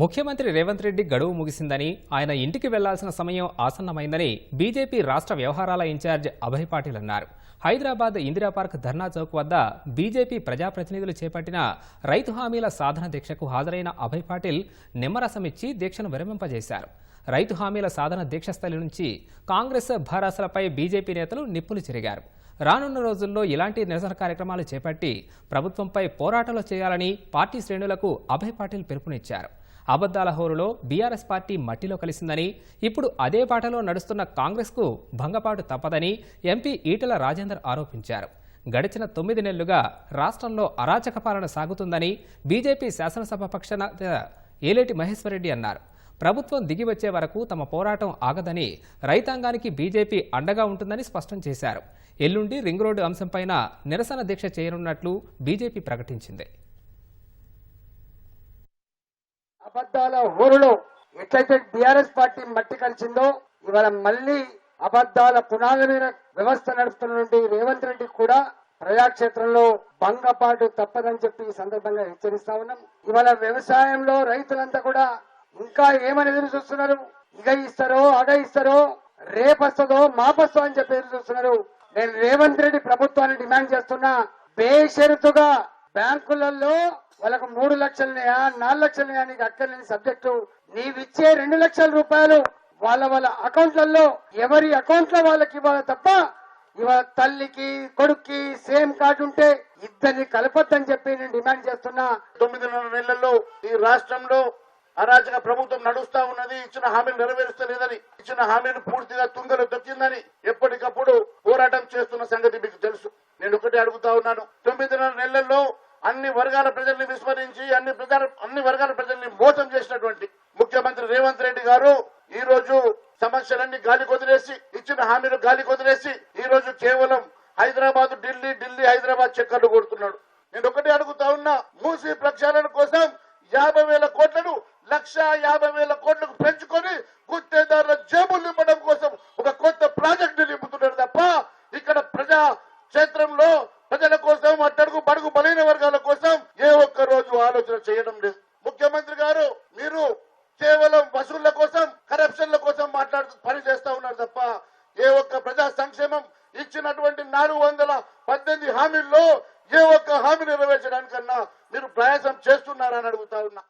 ముఖ్యమంత్రి రేవంత్ రెడ్డి గడువు ముగిసిందని ఆయన ఇంటికి వెళ్ళాల్సిన సమయం ఆసన్నమైందని బీజేపీ రాష్ట్ర వ్యవహారాల ఇన్ఛార్జ్ అభయ్ పాటిల్ అన్నారు. హైదరాబాద్ ఇందిరా పార్క్ ధర్నా చౌక్ వద్ద బీజేపీ ప్రజాప్రతినిధులు చేపట్టిన రైతు హామీల సాధన దీక్షకు హాజరైన అభయ్ పాటిల్ నిమ్మరసమిచ్చి దీక్షను విరమింపజేశారు. రైతు హామీల సాధన దీక్షస్థలి నుంచి కాంగ్రెస్ భారాసలపై బీజేపీ నేతలు నిప్పులు చెరిగారు. రానున్న రోజుల్లో ఇలాంటి నిరసన కార్యక్రమాలు చేపట్టి ప్రభుత్వంపై పోరాటాలు చేయాలని పార్టీ శ్రేణులకు అభయ్ పాటిల్ పిలుపునిచ్చారు. అబద్దాల హోరులో బీఆర్ఎస్ పార్టీ మట్టిలో కలిసిందని ఇప్పుడు అదే పాటలో నడుస్తున్న కాంగ్రెస్కు భంగపాటు తప్పదని ఎంపీ ఈటల రాజేందర్ ఆరోపించారు. గడిచిన తొమ్మిది నెలలుగా రాష్ట్రంలో అరాచక పాలన సాగుతుందని బీజేపీ శాసనసభాపక్ష నేత ఏలేటి మహేశ్వరరెడ్డి అన్నారు. ప్రభుత్వం దిగివచ్చే వరకు తమ పోరాటం ఆగదని రైతాంగానికి బీజేపీ అండగా ఉంటుందని స్పష్టం చేశారు. ఎల్లుండి రింగ్ రోడ్డు అంశంపైన నిరసన దీక్ష చేయనున్నట్లు బీజేపీ ప్రకటించింది. అబద్దాల ఊరులో ఎట్లయితే బీఆర్ఎస్ పార్టీ మట్టి కలిసిందో ఇవాళ మళ్ళీ అబద్ధాల పునాది మీద వ్యవస్థ నడుపుతున్నటువంటి రేవంత్ రెడ్డి కూడా ప్రజాక్షేత్రంలో భంగపాటు తప్పదని చెప్పి ఈ సందర్భంగా హెచ్చరిస్తా ఉన్నాం. ఇవాళ వ్యవసాయంలో రైతులంతా కూడా ఇంకా ఏమని ఎదురు చూస్తున్నారు? ఇగ ఇస్తారో అగ ఇస్తారో రేపస్తుందో మాపస్తో అని చెప్పి ఎదురు చూస్తున్నారు. నేను రేవంత్ రెడ్డి ప్రభుత్వాన్ని డిమాండ్ చేస్తున్నా. బేషరతుగా బ్యాంకులలో వాళ్ళకు మూడు లక్షలనయా నాలుగు లక్షలనయా నీకు అక్కర్లేని సబ్జెక్టు? నీవిచ్చే రెండు లక్షల రూపాయలు వాళ్ళ వాళ్ళ అకౌంట్లలో ఎవరి అకౌంట్లో వాళ్ళకి ఇవ్వాలి తప్ప ఇవాళ తల్లికి కొడుక్కి సేమ్ కార్డు ఉంటే ఇద్దరిని కలపొద్దని చెప్పి నేను డిమాండ్ చేస్తున్నా. తొమ్మిదిన్నర నెలల్లో ఈ రాష్ట్రంలో అరాచక ప్రభుత్వం నడుస్తా ఉన్నది ఇచ్చిన హామీలు నెరవేరుస్తలేదని ఇచ్చిన హామీలు పూర్తిగా తుంగలు తొక్కిందని ఎప్పటికప్పుడు పోరాటం చేస్తున్న సంగతి మీకు తెలుసు. నేను ఒకటి అడుగుతా ఉన్నాను. తొమ్మిదిన్నర నెలల్లో అన్ని వర్గాల ప్రజల్ని విస్మరించి అన్ని ప్రజల అన్ని వర్గాల ప్రజల్ని మోసం చేసినటువంటి ముఖ్యమంత్రి రేవంత్ రెడ్డి గారు ఈ రోజు సమస్యలన్నీ గాలి కొదిలేసి ఇచ్చిన హామీలు గాలి కొదిలేసి ఈ రోజు కేవలం హైదరాబాద్ ఢిల్లీ ఢిల్లీ హైదరాబాద్ చక్కర్లు కొడుతున్నాడు నేను ఒకటి అడుగుతా ఉన్నా మూసి ప్రక్షాళన కోసం యాభై వేల కోట్లను లక్ష యాభై వేల కోట్లకు పెంచుకొని గుత్తేదారుల జేబులు నింపడం కోసం ఒక కొత్త ప్రాజెక్టు నింపుతున్నారు తప్ప ఇక్కడ ప్రజా క్షేత్రంలో ప్రజల కోసం అట్టడుగు బడుగు బలైన వర్గాల కోసం ఏ ఒక్క రోజు ఆలోచన చేయడం లేదు. ముఖ్యమంత్రి గారు మీరు కేవలం వసూళ్ళ కోసం కరప్షన్ల కోసం మాట్లాడుతూ పని చేస్తా ఉన్నారు తప్ప ఏ ఒక్క ప్రజా సంక్షేమం ఇచ్చినటువంటి నాలుగు వందల పద్దెనిమిది హామీల్లో ఏ ఒక్క హామీ నెరవేర్చడానికన్నా మీరు ప్రయాసం చేస్తున్నారని అడుగుతా ఉన్నా.